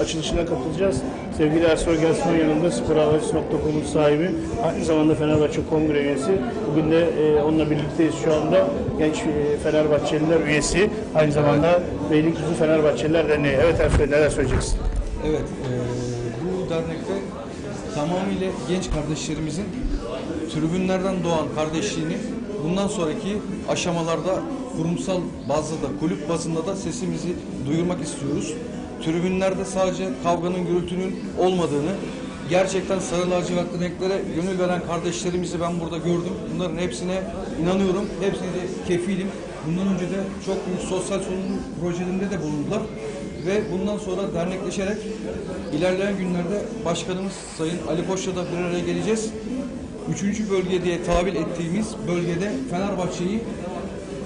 açılışına katılacağız. Sevgili Ersoy Gelsin'in yanında sporhabersi.com'un sahibi, aynı zamanda Fenerbahçe Kongre üyesi. Bugün de e, onunla birlikteyiz şu anda. Genç e, Fenerbahçeliler üyesi, aynı zamanda Beylikdüzü Fenerbahçeliler Derneği. Evet Ersoy neler söyleyeceksin? Evet, eee, bu dernekte tamamıyla genç kardeşlerimizin tribünlerden doğan kardeşliğini bundan sonraki aşamalarda kurumsal bazda da, kulüp bazında da sesimizi duyurmak istiyoruz. Tribünlerde sadece kavganın, gürültünün olmadığını, gerçekten sarı lacivertli renklere gönül veren kardeşlerimizi ben burada gördüm. Bunların hepsine inanıyorum, hepsine de kefilim. Bundan önce de çok büyük sosyal sorumluluk projelerinde de bulundular ve bundan sonra dernekleşerek ilerleyen günlerde başkanımız Sayın Ali Koç'la da bir araya geleceğiz. Üçüncü bölge diye tabir ettiğimiz bölgede Fenerbahçe'yi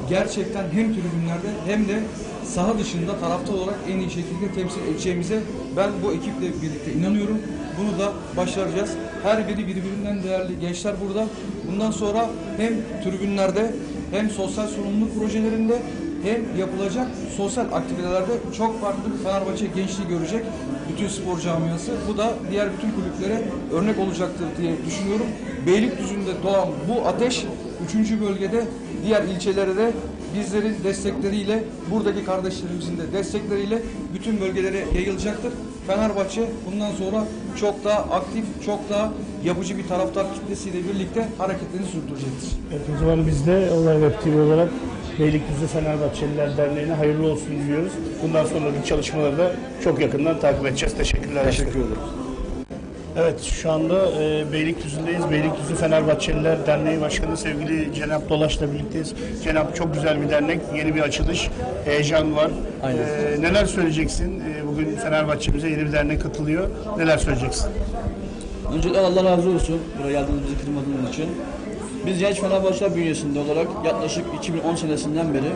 gerçekten hem tribünlerde hem de saha dışında taraftar olarak en iyi şekilde temsil edeceğimize ben bu ekiple birlikte inanıyorum. Bunu da başaracağız. Her biri birbirinden değerli gençler burada. Bundan sonra hem tribünlerde hem sosyal sorumluluk projelerinde hem yapılacak sosyal aktivitelerde çok farklı bir Fenerbahçe gençliği görecek bütün spor camiası. Bu da diğer bütün kulüplere örnek olacaktır diye düşünüyorum. Beylikdüzü'nde doğan bu ateş 3. bölgede diğer ilçelere de bizlerin destekleriyle, buradaki kardeşlerimizin de destekleriyle bütün bölgelere yayılacaktır. Fenerbahçe bundan sonra çok daha aktif, çok daha yapıcı bir taraftar kitlesiyle birlikte hareketlerini sürdürecektir. Evet, o zaman biz de Olay Web TV olarak Beylikdüzü Fenerbahçeliler Derneği'ne hayırlı olsun diliyoruz. Bundan sonraki çalışmaları da çok yakından takip edeceğiz. Teşekkürler. Teşekkür ederim. Evet şu anda e, Beylikdüzü'ndeyiz. Beylikdüzü Fenerbahçeliler Derneği Başkanı sevgili Cenap Dolaş'la birlikteyiz. Cenap çok güzel bir dernek, yeni bir açılış, heyecan var. Aynen. E, neler söyleyeceksin? E, bugün Fenerbahçe'mize yeni bir dernek katılıyor. Neler söyleyeceksin? Öncelikle Allah razı olsun buraya geldiğinizi kırmadığınız için. Biz Genç Fenerbahçeler bünyesinde olarak yaklaşık 2010 senesinden beri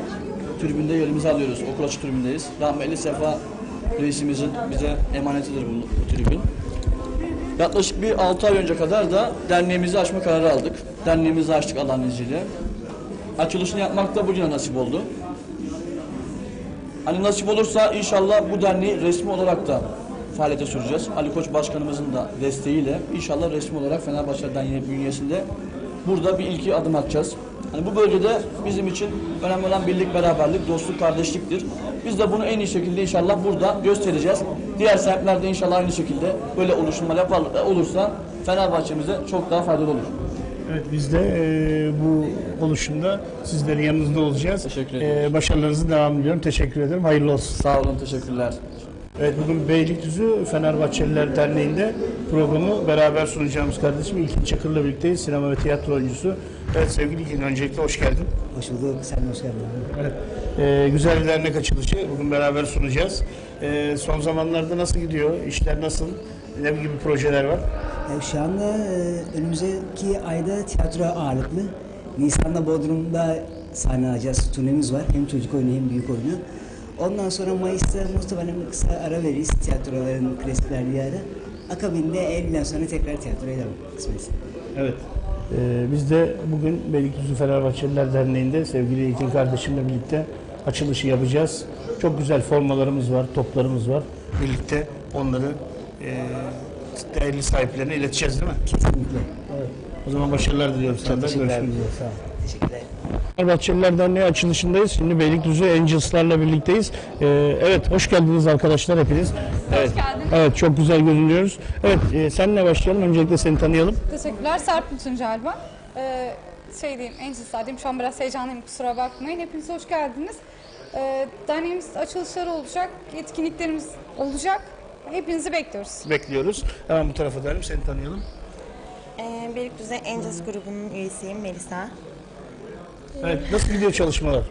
tribünde yerimizi alıyoruz. Okul açık tribündeyiz. Rahmetli Sefa reisimizin bize emanetidir bu, bu tribün. Yaklaşık bir 6 ay önce kadar da derneğimizi açma kararı aldık. Derneğimizi açtık Allah'ın izniyle. Açılışını yapmak da bugüne nasip oldu. Hani nasip olursa inşallah bu derneği resmi olarak da faaliyete süreceğiz. Ali Koç Başkanımızın da desteğiyle inşallah resmi olarak Fenerbahçe Derneği bünyesinde burada bir ilki adım atacağız. Hani bu bölgede bizim için önemli olan birlik, beraberlik, dostluk, kardeşliktir. Biz de bunu en iyi şekilde inşallah burada göstereceğiz. Diğer semtlerde de inşallah aynı şekilde böyle oluşumlar yapar, olursa Fenerbahçe'mize çok daha faydalı olur. Evet biz de e, bu oluşumda sizlerin yanınızda olacağız. Teşekkür ederim. E, başarılarınızı devam ediyorum. Teşekkür ederim. Hayırlı olsun. Sağ olun, teşekkürler. Evet bugün Beylikdüzü Fenerbahçeliler Derneği'nde programı beraber sunacağımız kardeşim İlkin Çakır'la birlikteyiz. Sinema ve tiyatro oyuncusu. Evet sevgili İlkin öncelikle hoş geldin. Hoş bulduk. Sen hoş geldin. Evet. Ee, güzel bir dernek açılışı. Bugün beraber sunacağız. Ee, son zamanlarda nasıl gidiyor? İşler nasıl? Ne gibi projeler var? Yani şu anda e, önümüzdeki ayda tiyatro ağırlıklı. Nisan'da Bodrum'da sahne alacağız. Turnemiz var. Hem çocuk oyunu hem büyük oyunu. Ondan sonra Mayıs'ta muhtemelen kısa ara veririz. Tiyatroların klasikler bir ara. Akabinde Eylül'den sonra tekrar tiyatroya devam kısmetse. Evet. Ee, biz de bugün Beylikdüzü Fenerbahçeliler Derneği'nde sevgili İlkin kardeşimle birlikte açılışı yapacağız. Çok güzel formalarımız var, toplarımız var. Birlikte onları e, değerli sahiplerine ileteceğiz değil mi? Kesinlikle. Evet. O zaman başarılar diliyorum sana da. Görüşmek üzere. Sağ ol. Teşekkürler. Fenerbahçeliler Derneği açılışındayız. Şimdi Beylikdüzü Angels'larla birlikteyiz. Ee, evet, hoş geldiniz arkadaşlar hepiniz. Evet, evet çok güzel görünüyoruz. Evet, e, seninle başlayalım. Öncelikle seni tanıyalım. Teşekkürler. Serpil Tuncel ben. Ee, şey diyeyim, en diyeyim. Şu an biraz heyecanlıyım. Kusura bakmayın. Hepiniz hoş geldiniz. Ee, derneğimiz açılışları olacak. Etkinliklerimiz olacak. Hepinizi bekliyoruz. Bekliyoruz. Hemen bu tarafa dönelim. Seni tanıyalım. Ee, Beylikdüzü Angels grubunun üyesiyim Melisa. Evet, nasıl gidiyor çalışmalar?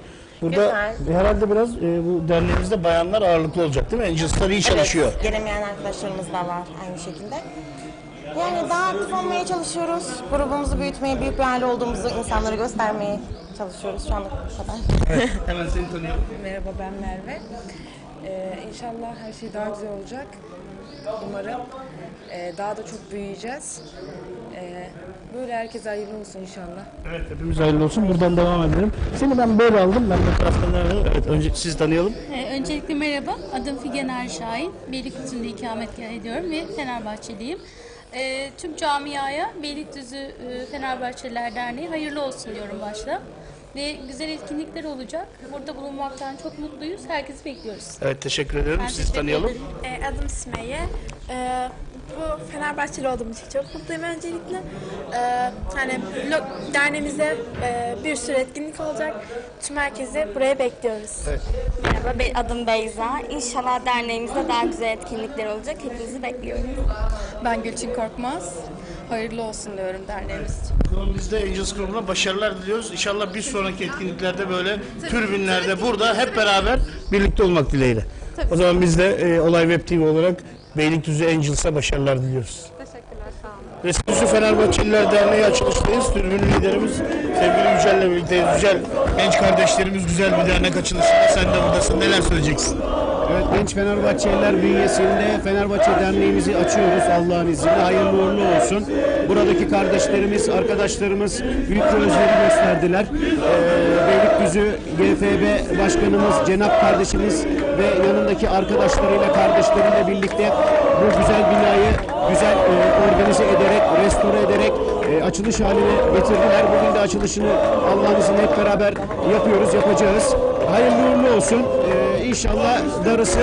Burada herhalde biraz e, bu derneğimizde bayanlar ağırlıklı olacak değil mi? Angels'lar iyi çalışıyor. Evet, gelemeyen arkadaşlarımız da var aynı şekilde. Yani daha aktif olmaya çalışıyoruz. Grubumuzu büyütmeye, büyük bir aile olduğumuzu insanlara göstermeye çalışıyoruz şu anda bu kadar. Hemen seni tanıyalım. Merhaba ben Merve. Ee, inşallah her şey daha güzel olacak. Umarım. Ee, daha da çok büyüyeceğiz. Ee, böyle herkese hayırlı olsun inşallah. Evet hepimiz hayırlı olsun. Buradan devam edelim. Seni ben böyle aldım. Ben bu taraftan edelim. Evet önce siz tanıyalım. Ee, Öncelikle merhaba, adım Figen Erşahin. Beylikdüzü'nde ikametgah ediyorum ve Fenerbahçeliyim. Ee, tüm camiaya Beylikdüzü e, Fenerbahçeliler Derneği hayırlı olsun diyorum başta. Ve güzel etkinlikler olacak. Burada bulunmaktan çok mutluyuz. Herkesi bekliyoruz. Evet teşekkür ederim. Ben Siz teşekkür tanıyalım. E, adım Sümeyye. E, bu Fenerbahçeli olduğum için çok mutluyum öncelikle. E, hani blok derneğimizde e, bir sürü etkinlik olacak. Tüm herkesi buraya bekliyoruz. Merhaba, be- adım Beyza. İnşallah derneğimizde daha güzel etkinlikler olacak. Hepinizi bekliyorum. Ben Gülçin Korkmaz. Hayırlı olsun diyorum derneğimiz için. Biz de Angels grubuna başarılar diliyoruz. İnşallah bir sonraki etkinliklerde böyle türbinlerde burada hep beraber birlikte olmak dileğiyle. O zaman biz de e, Olay Web TV olarak Beylikdüzü Angels'a başarılar diliyoruz. Teşekkürler sağ olun. Resimdüzü Fenerbahçeliler Derneği açılıştayız. Tribün liderimiz sevgili Yücel'le birlikteyiz. Yücel, genç kardeşlerimiz güzel bir dernek açılışında. Sen de buradasın. Neler söyleyeceksin? Evet Genç Fenerbahçeliler bünyesinde Fenerbahçe Derneğimizi açıyoruz Allah'ın izniyle. Hayırlı uğurlu olsun. Buradaki kardeşlerimiz, arkadaşlarımız büyük bir özveri gösterdiler. Ee, Beylikdüzü GFB Başkanımız Cenap kardeşimiz ve yanındaki arkadaşlarıyla, kardeşleriyle birlikte bu güzel binayı güzel e, organize ederek, restore ederek e, açılış haline getirdiler. Bugün de açılışını Allah'ın izniyle hep beraber yapıyoruz, yapacağız. Hayırlı uğurlu olsun. Ee, inşallah darısı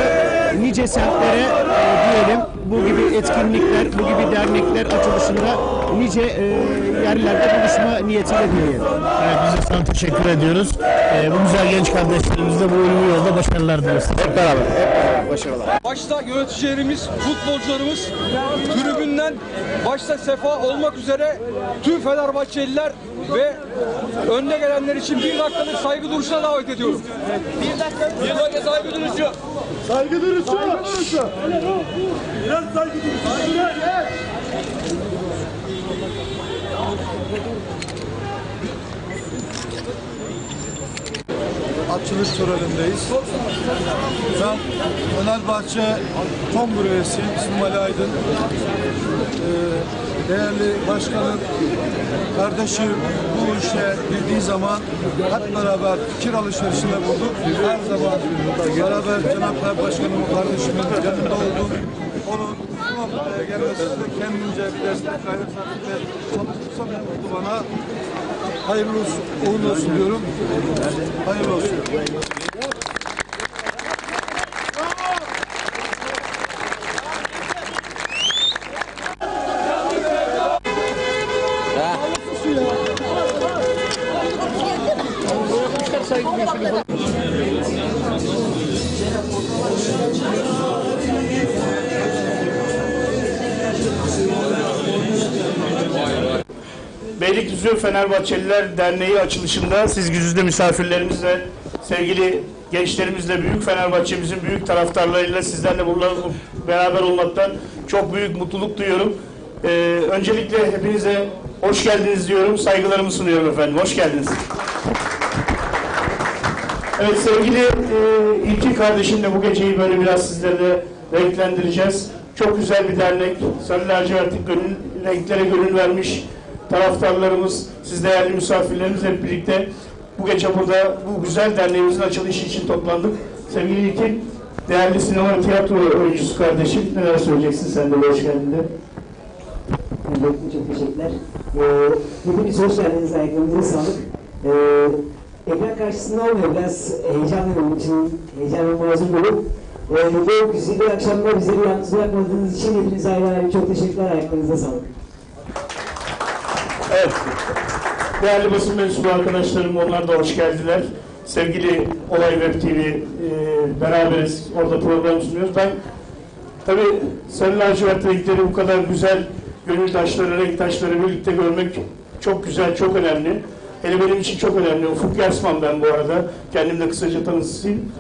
nice semtlere e, diyelim bu gibi etkinlikler, bu gibi dernekler açılışında nice e, yerlerde buluşma niyetiyle diyelim. Evet, biz de sana teşekkür ediyoruz. E, bu güzel genç kardeşlerimizle bu ölümlü yolda başarılar diliyoruz. Hep beraber. Başarılar. Başta yöneticilerimiz, futbolcularımız, tribünden başta Sefa olmak üzere tüm Fenerbahçeliler ve önde gelenler için bir dakikalık saygı duruşuna davet ediyorum. Bir dakika. Bir dakika saygı duruşu. Saygı duruşu. Saygı duruşu. Biraz saygı duruşu. Açılış törenindeyiz. Ben Fenerbahçe Kongre üyesi İsmail Aydın. Ee, değerli başkanım, kardeşim bu işe girdiği zaman hep beraber fikir alışverişinde bulduk. Her zaman beraber Cenab-ı Başkanımın kardeşimin yanında oldum. Onun bu noktaya gelmesinde kendince bir destek gayret sarf ve ne mutlu bana. Hayırlı olsun, uğurlu olsun diyorum. Hayırlı olsun. Beylikdüzü Fenerbahçeliler Derneği açılışında siz yüzde misafirlerimizle, sevgili gençlerimizle, büyük Fenerbahçemizin büyük taraftarlarıyla sizlerle burada beraber olmaktan çok büyük mutluluk duyuyorum. Ee, öncelikle hepinize hoş geldiniz diyorum, saygılarımı sunuyorum efendim. Hoş geldiniz. Evet sevgili e, İlkin kardeşimle bu geceyi böyle biraz sizlerle renklendireceğiz. Çok güzel bir dernek. Sarı lacivertlik gönül, renklere gönül vermiş taraftarlarımız, siz değerli misafirlerimiz hep birlikte bu gece burada bu güzel derneğimizin açılışı için toplandık. Sevgili İlkin, değerli sinema tiyatro oyuncusu kardeşim, neler söyleyeceksin sen de hoş geldin de. Öncelikle çok teşekkürler. Ee, hepiniz hoş geldiniz. Ayaklarınıza sağlık. Ee, ekran karşısında olmuyor. Biraz heyecanlıyım onun için. Heyecan ve mazur olup. Ee, bu güzel akşamda bizi yalnız bırakmadığınız için hepinize ayrı ayrı çok teşekkürler. Ayaklarınıza sağlık. Evet. Değerli basın mensubu arkadaşlarım onlar da hoş geldiler. Sevgili Olay Web TV e, beraberiz. Orada program sunuyoruz. Ben tabii Sarı lacivert renkleri bu kadar güzel gönül taşları, renk taşları birlikte görmek çok güzel, çok önemli. Hele benim için çok önemli. Ufuk Yarsman ben bu arada. Kendim de kısaca tanıtayım.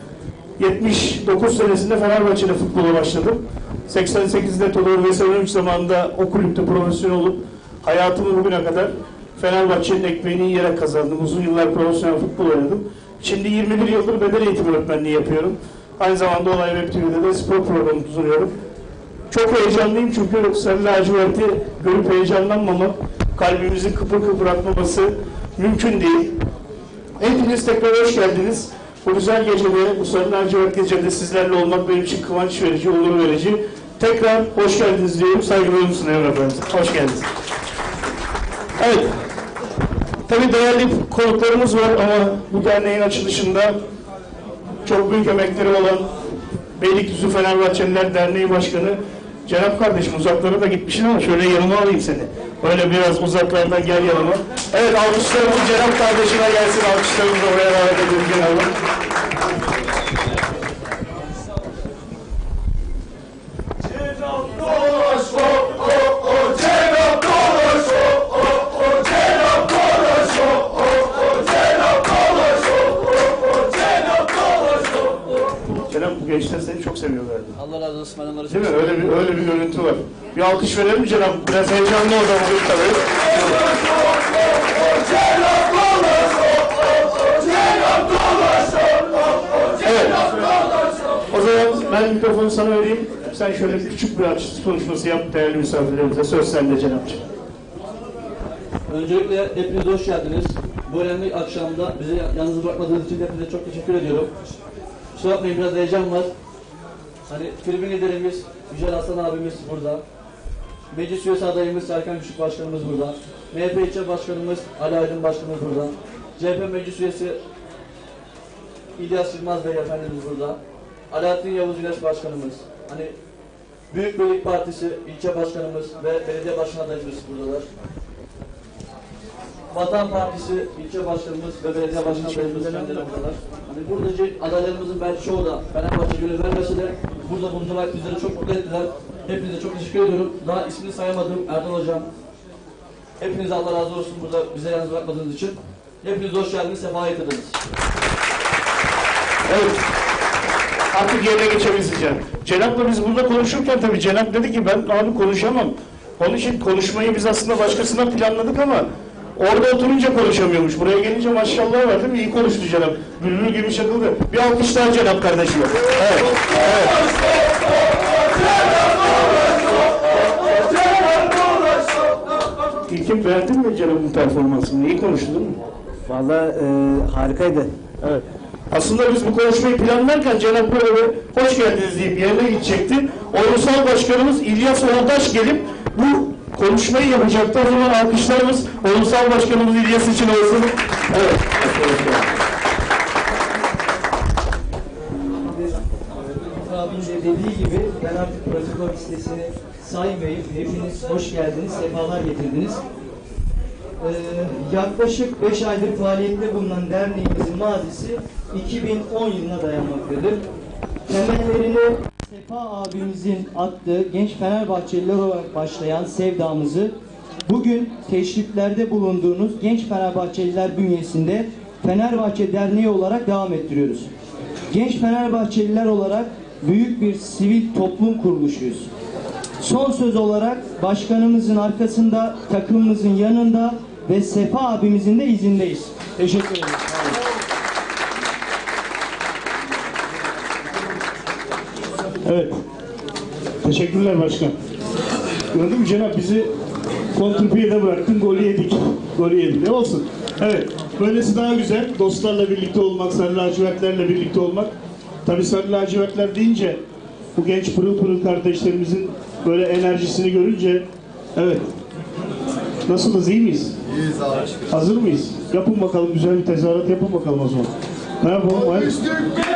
79 senesinde Fenerbahçe'de futbola başladım. 88'de Tolor Veselic zamanında o kulüpte profesyonel olup hayatımı bugüne kadar Fenerbahçe'nin ekmeğini yiyerek kazandım. Uzun yıllar profesyonel futbol oynadım. Şimdi 21 yıldır beden eğitimi öğretmenliği yapıyorum. Aynı zamanda Olay Web TV'de de spor programı sunuyorum. Çok heyecanlıyım çünkü Sarı laciverti görüp heyecanlanmamak, kalbimizin kıpır kıpır atmaması mümkün değil. Hepiniz tekrar hoş geldiniz. Bu güzel gecede, bu Sarı lacivert gecede sizlerle olmak benim için kıvanç verici, onur verici. Tekrar hoş geldiniz diyorum, saygılarımı sunuyorum efendim. Hoş geldiniz. Evet, tabii değerli konuklarımız var ama bu derneğin açılışında çok büyük emekleri olan Beylikdüzü Fenerbahçeliler Derneği Başkanı Cenap kardeşim uzaklara da gitmişsin ama şöyle yanıma alayım seni. Öyle biraz uzaklardan gel yanıma. Evet alkışlarımız Cenap kardeşime gelsin. Alkışlarımızı oraya davet edelim Cenap'ı. Gençler seni çok seviyor galiba. Allah razı olsun. Ben onları çok Değil mi? Öyle bir, öyle bir görüntü var. Bir alkış verelim mi Cenap? Biraz heyecanlı o bugün tabii. Evet. O zaman ben mikrofonu sana vereyim. Sen şöyle küçük bir açış konuşması yap değerli misafirlerimize. Söz sende Cenap'cığım. Öncelikle hepiniz hoş geldiniz. Bu önemli akşamda bizi yalnız bırakmadığınız için hepinize çok teşekkür ediyorum. Kusura bakmayın biraz heyecan var. Hani tribün liderimiz Yücel Aslan abimiz burada. Meclis üyesi adayımız Serkan Küçük Başkanımız burada. MHP ilçe başkanımız Ali Aydın Başkanımız burada. CHP meclis üyesi İlyas Yılmaz Bey efendimiz burada. Alaaddin Yavuz Güneş Başkanımız. Hani Büyük Birlik Partisi ilçe başkanımız ve belediye başkan adayımız buradalar. Vatan Partisi ilçe başkanımız ve belediye başkan adayımız kendileri buradalar. Hani buradaki adaylarımızın belki çoğu da Fenerbahçe gönül vermese de burada bulunarak bizleri çok mutlu ettiler. Hepinize çok teşekkür ediyorum. Daha ismini sayamadım Erdal Hocam. Hepinize Allah razı olsun burada bize yalnız bırakmadığınız için. Hepiniz hoş geldiniz, sefa getirdiniz. Evet. Artık yerine geçebileceğim. Cenap'la biz burada konuşurken tabii Cenap dedi ki ben abi konuşamam. Onun için konuşmayı biz aslında başkasına planladık ama orada oturunca konuşamıyormuş. Buraya gelince maşallah var değil mi? İyi konuştu Cenap. Bülbül gibi çakıldı. Bir alkış daha Cenap kardeşime. Evet. evet. İlkim beğendin mi Cenap'ın performansını? İyi konuştu değil mi? Vallahi e, harikaydı. Evet. Aslında biz bu konuşmayı planlarken Cenab-ı böyle hoş geldiniz deyip yerine gidecekti. Onursal Başkanımız İlyas Oldaş gelip bu konuşmayı yapacaktı. O zaman alkışlarımız Onursal Başkanımız İlyas için olsun. Evet. de dediği gibi ben artık protokol listesini saymayayım. Hepiniz hoş geldiniz, sefalar getirdiniz. Ee, yaklaşık 5 aydır faaliyette bulunan derneğimizin mazisi 2010 yılına dayanmaktadır. Temellerini Sefa abimizin attığı genç Fenerbahçeliler olarak başlayan sevdamızı bugün teşriflerde bulunduğunuz genç Fenerbahçeliler bünyesinde Fenerbahçe Derneği olarak devam ettiriyoruz. Genç Fenerbahçeliler olarak büyük bir sivil toplum kuruluşuyuz. Son söz olarak başkanımızın arkasında, takımımızın yanında ve Sefa abimizin de izindeyiz. Teşekkür ederim. Sağ olun. Evet. Teşekkürler başkan. Gördün mü Cenap bizi kontrpiyede bıraktın, golü yedik. Golü yedik. Ne olsun? Evet. Böylesi daha güzel. Dostlarla birlikte olmak, sarı lacivertlerle birlikte olmak. Tabii sarı lacivertler deyince bu genç pırıl pırıl kardeşlerimizin böyle enerjisini görünce evet. Nasılız? iyi miyiz? İyiyiz abi. Hazır mıyız? Yapın bakalım güzel bir tezahürat yapın bakalım o zaman. Ne yapalım? Hadi.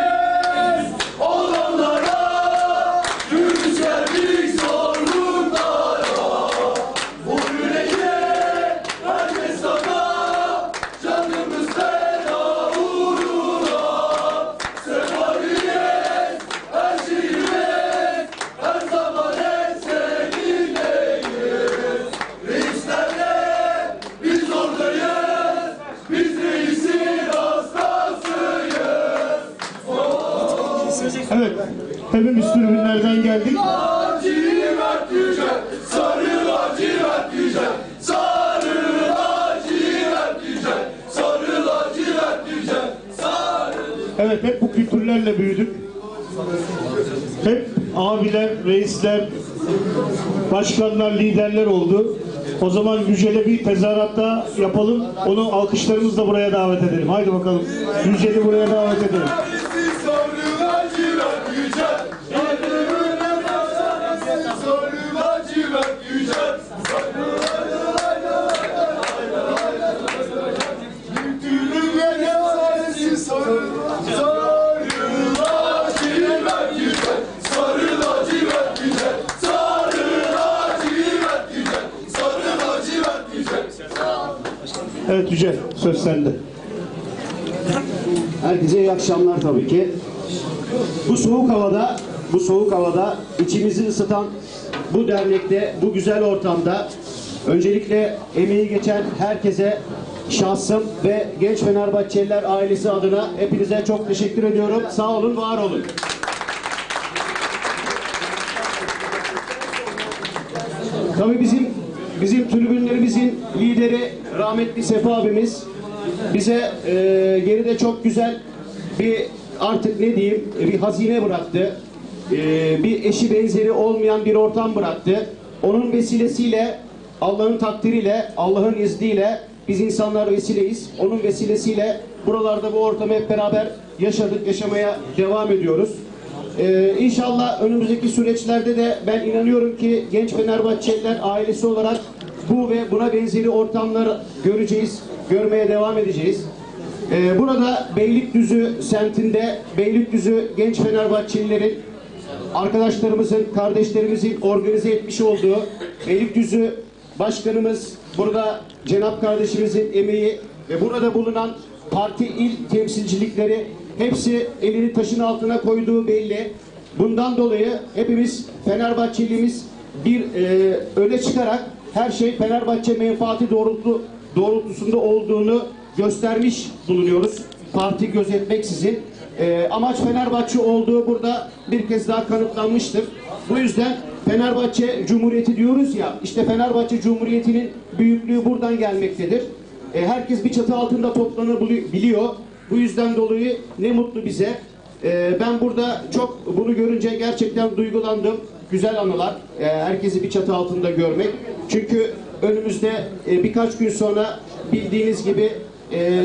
Evet. Hepimiz tribünlerden geldik. Evet hep bu kültürlerle büyüdük. Hep abiler, reisler, başkanlar, liderler oldu. O zaman Yücel'e bir tezahürat daha yapalım. Onu alkışlarımızla buraya davet edelim. Haydi bakalım. Yücel'i buraya davet edelim. Evet Yücel, söz sende. Herkese iyi akşamlar tabii ki. Bu soğuk havada, bu soğuk havada içimizi ısıtan bu dernekte, bu güzel ortamda öncelikle emeği geçen herkese şahsım ve Genç Fenerbahçeliler ailesi adına hepinize çok teşekkür ediyorum. Sağ olun, var olun. Tabii bizim bizim tribünlerimizin lideri rahmetli Sefa abimiz bize e, geride çok güzel bir artık ne diyeyim bir hazine bıraktı. E, bir eşi benzeri olmayan bir ortam bıraktı. Onun vesilesiyle Allah'ın takdiriyle, Allah'ın izniyle biz insanlar vesileyiz. Onun vesilesiyle buralarda bu ortamı hep beraber yaşadık, yaşamaya devam ediyoruz. Ee, inşallah önümüzdeki süreçlerde de ben inanıyorum ki genç Fenerbahçeliler ailesi olarak bu ve buna benzeri ortamlar göreceğiz, görmeye devam edeceğiz. Ee, burada Beylikdüzü semtinde Beylikdüzü genç Fenerbahçelilerin arkadaşlarımızın, kardeşlerimizin organize etmiş olduğu Beylikdüzü Başkanımız, burada Cenap kardeşimizin emeği ve burada bulunan parti il temsilcilikleri hepsi elini taşın altına koyduğu belli. Bundan dolayı hepimiz Fenerbahçeliğimiz bir e, öne çıkarak her şey Fenerbahçe menfaati doğrultu, doğrultusunda olduğunu göstermiş bulunuyoruz. Parti gözetmeksizin. E, amaç Fenerbahçe olduğu burada bir kez daha kanıtlanmıştır. Bu yüzden Fenerbahçe Cumhuriyeti diyoruz ya, işte Fenerbahçe Cumhuriyeti'nin büyüklüğü buradan gelmektedir. E, herkes bir çatı altında toplanabiliyor. Bu yüzden dolayı ne mutlu bize. E, ben burada çok bunu görünce gerçekten duygulandım. Güzel anılar. E, herkesi bir çatı altında görmek. Çünkü önümüzde e, birkaç gün sonra bildiğiniz gibi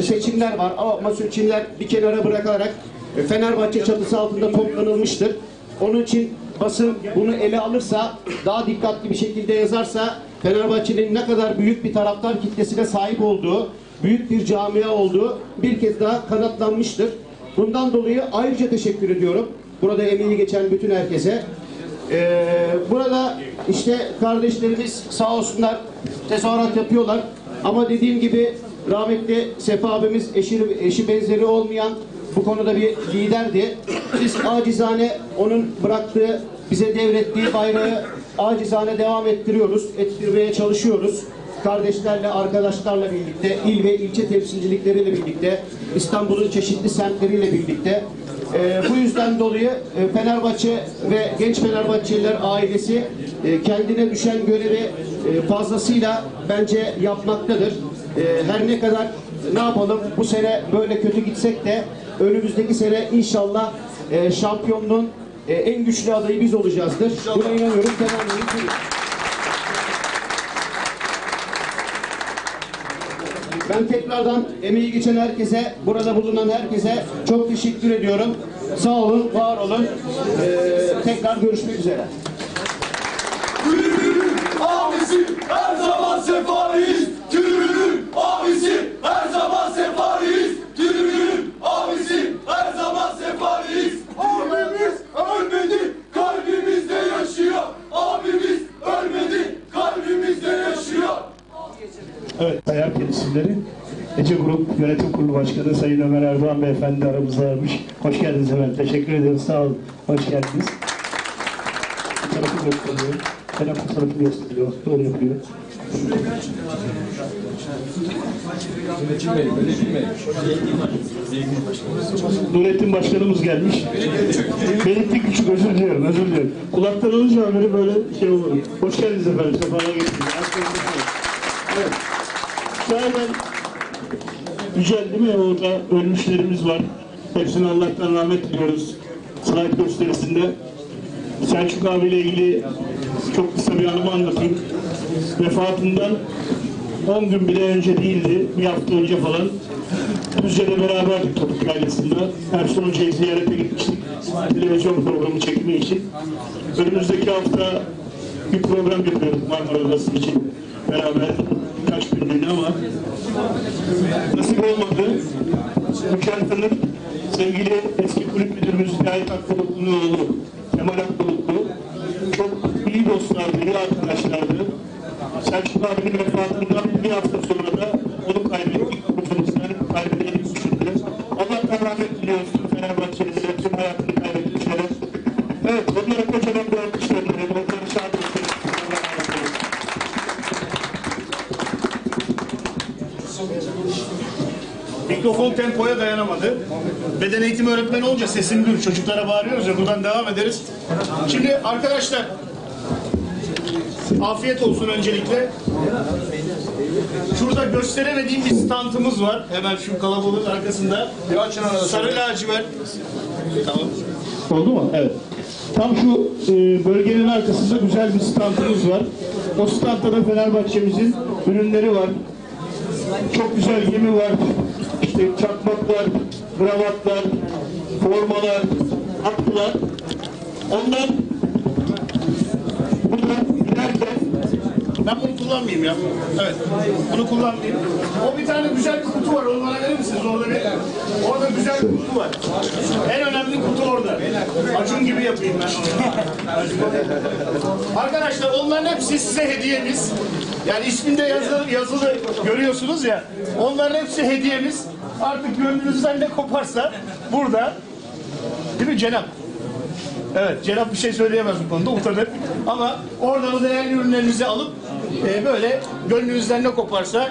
seçimler var. Ama seçimler bir kenara bırakarak e, Fenerbahçe çatısı altında toplanılmıştır. Onun için basın bunu ele alırsa, daha dikkatli bir şekilde yazarsa Fenerbahçe'nin ne kadar büyük bir taraftar kitlesine sahip olduğu, büyük bir camia olduğu bir kez daha kanıtlanmıştır. Bundan dolayı ayrıca teşekkür ediyorum. Burada emeği geçen bütün herkese. Ee, burada işte kardeşlerimiz sağ olsunlar tezahürat yapıyorlar. Ama dediğim gibi rahmetli Sefa abimiz eşi, eşi benzeri olmayan bu konuda bir liderdi. Biz acizane onun bıraktığı, bize devrettiği bayrağı acizane devam ettiriyoruz, ettirmeye çalışıyoruz. Kardeşlerle, arkadaşlarla birlikte, il ve ilçe temsilcilikleriyle birlikte, İstanbul'un çeşitli semtleriyle birlikte. Ee, bu yüzden dolayı e, Fenerbahçe ve genç Fenerbahçeliler ailesi e, kendine düşen görevi e, fazlasıyla bence yapmaktadır. E, her ne kadar ne yapalım bu sene böyle kötü gitsek de önümüzdeki sene inşallah e, şampiyonluğun e, en güçlü adayı biz olacağızdır. Buna inanıyorum. Temennim Ben tekrardan emeği geçen herkese, burada bulunan herkese çok teşekkür ediyorum. Sağ olun, var olun. Ee, tekrar görüşmek üzere. Evet, Sayar isimleri. Ece Grup Yönetim Kurulu Başkanı Sayın Ömer Erdoğan Beyefendi aramızdaymış. Hoş geldiniz efendim. Teşekkür ederim. Sağ olun. Hoş geldiniz. Fotoğrafı gösteriyor. Selam fotoğrafı gösteriyor. Doğru yapıyor. Nurettin Başkanımız gelmiş. Belirtti küçük özür diliyorum, özür diliyorum. Kulaktan alınca haberi böyle şey olur. Hoş geldiniz efendim, sefalar getirdiniz. Evet. Sahiden güzel değil mi? Orada ölmüşlerimiz var. Hepsine Allah'tan rahmet diliyoruz. slide gösterisinde Selçuk abiyle ilgili çok kısa bir anımı anlatayım. Vefatından 10 gün bile önce değildi, bir hafta önce falan. Düzce'de beraberdik Topuk ailesinde. Ersun Hoca'yı ziyarete gitmiştik. Televizyon programı çekimi için. Önümüzdeki hafta bir program yapıyorduk Marmara Odası için. Beraber günlüğüne ama nasip olmadı. Mükemmel'in sevgili eski kulüp müdürümüz Hidayet Akbulutlu'nun oğlu Kemal Akbulutlu çok iyi dostlardı, iyi arkadaşlardı. Selçuk abinin vefatından bir hafta sonra Beden eğitimi öğretmeni olunca sesim gür. Çocuklara bağırıyoruz ya buradan devam ederiz. Şimdi arkadaşlar afiyet olsun öncelikle. Şurada gösteremediğim bir standımız var. Hemen şu kalabalığın arkasında. Sarı lacivert. Tamam. Oldu mu? Evet. Tam şu e, bölgenin arkasında güzel bir standımız var. O standta da Fenerbahçe'mizin ürünleri var. Çok güzel gemi var. İşte çakmaklar, kravatlar, formalar, atlılar. Ondan buradan giderken ben bunu kullanmayayım ya. Evet. Bunu kullanmayayım. O bir tane güzel bir kutu var. Onu bana verir misiniz? Orada bir, orada güzel bir kutu var. En önemli kutu orada. Acun gibi yapayım ben. Arkadaşlar onların hepsi size hediyemiz. Yani isminde yazılı, yazılı görüyorsunuz ya. Onların hepsi hediyemiz. Artık gönlünüzden ne koparsa burada. Değil mi Cenap? Evet, Cenap bir şey söyleyemez bu konuda, utanır. Ama oradan o değerli ürünlerinizi alıp e, böyle gönlünüzden ne koparsa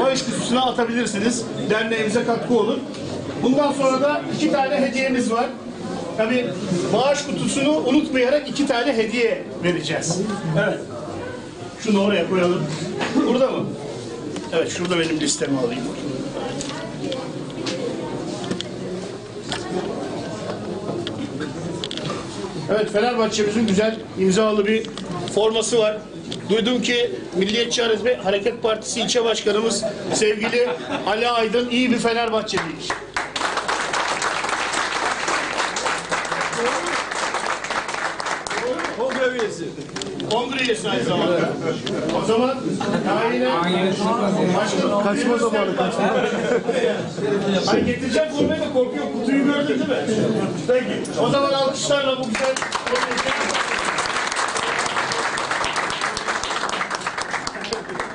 bağış kutusuna atabilirsiniz. Derneğimize katkı olur. Bundan sonra da iki tane hediyemiz var. Tabii bağış kutusunu unutmayarak iki tane hediye vereceğiz. Evet. Şunu oraya koyalım. Burada mı? Evet, şurada benim listemi alayım. Evet Fenerbahçe'mizin güzel imzalı bir forması var. Duydum ki Milliyetçi Hareket Partisi ilçe başkanımız sevgili Ali Aydın iyi bir Fenerbahçeliymiş. Kongre üyesi. Kongre üyesi aynı zamanda. O zaman daha yine başkanım Kaçma zamanı kaçma. Ay getireceğim formayı da korkuyor. Kutuyu gördün değil mi? Peki. O zaman alkışlarla bu güzel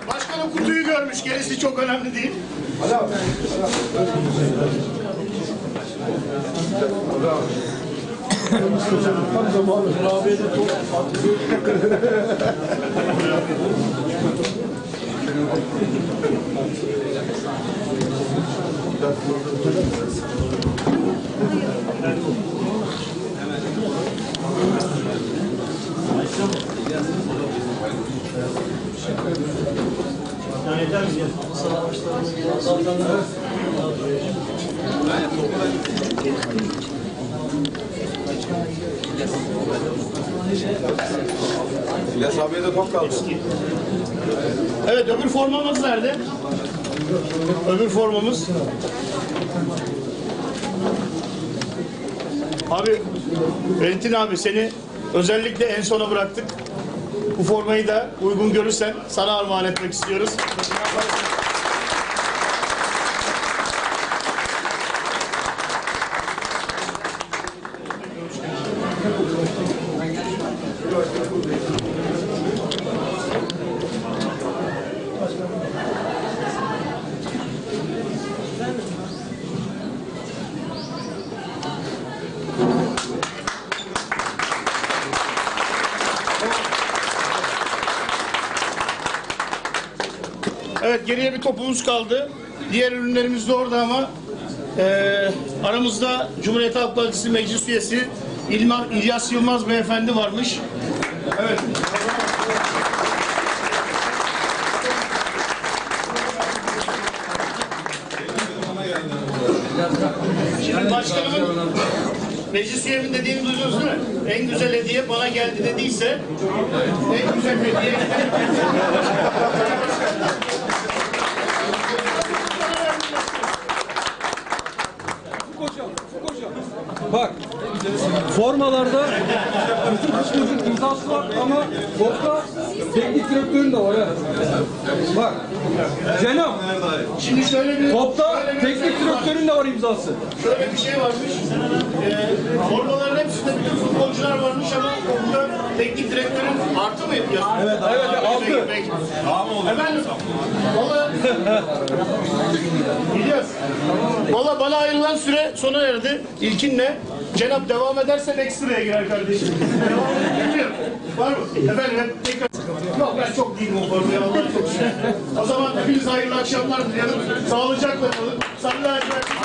Başkanım kutuyu görmüş. Gerisi çok önemli değil. Tam zamanı. İlyas abiye de top kaldı. Evet öbür formamız nerede? Öbür formamız. Abi Valentin abi seni özellikle en sona bıraktık. Bu formayı da uygun görürsen sana armağan etmek istiyoruz. Evet geriye bir topumuz kaldı. Diğer ürünlerimiz de orada ama eee, aramızda Cumhuriyet Halk Partisi Meclis Üyesi İlma, İlyas Yılmaz Beyefendi varmış. Evet. Şimdi başkanımın meclis üyemin dediğini en güzel hediye bana geldi dediyse en güzel hediye Bak, formalarda bütün kısmımızın imzası var ama topta teknik direktörün de var ha. Bak, Cenab, Şimdi şöyle bir topta teknik direktörün de var imzası. Şöyle bir şey varmış. Ee, formaların hepsinde bütün futbolcular varmış ama burada teknik direktörün artı mı yapıyorsun? Evet, evet, altı. Peki. Efendim, valla gidiyoruz. Valla bana ayrılan süre sona erdi. İlkinle. Cenap devam edersen ekstraya girer kardeşim. devam. Bilmiyorum. Var mı? Efendim tekrar. Yok ben çok değilim o konuya. Allah'a çok. O zaman hepinize hayırlı akşamlar diliyorum. Sağlıcakla kalın. Sarı lacivert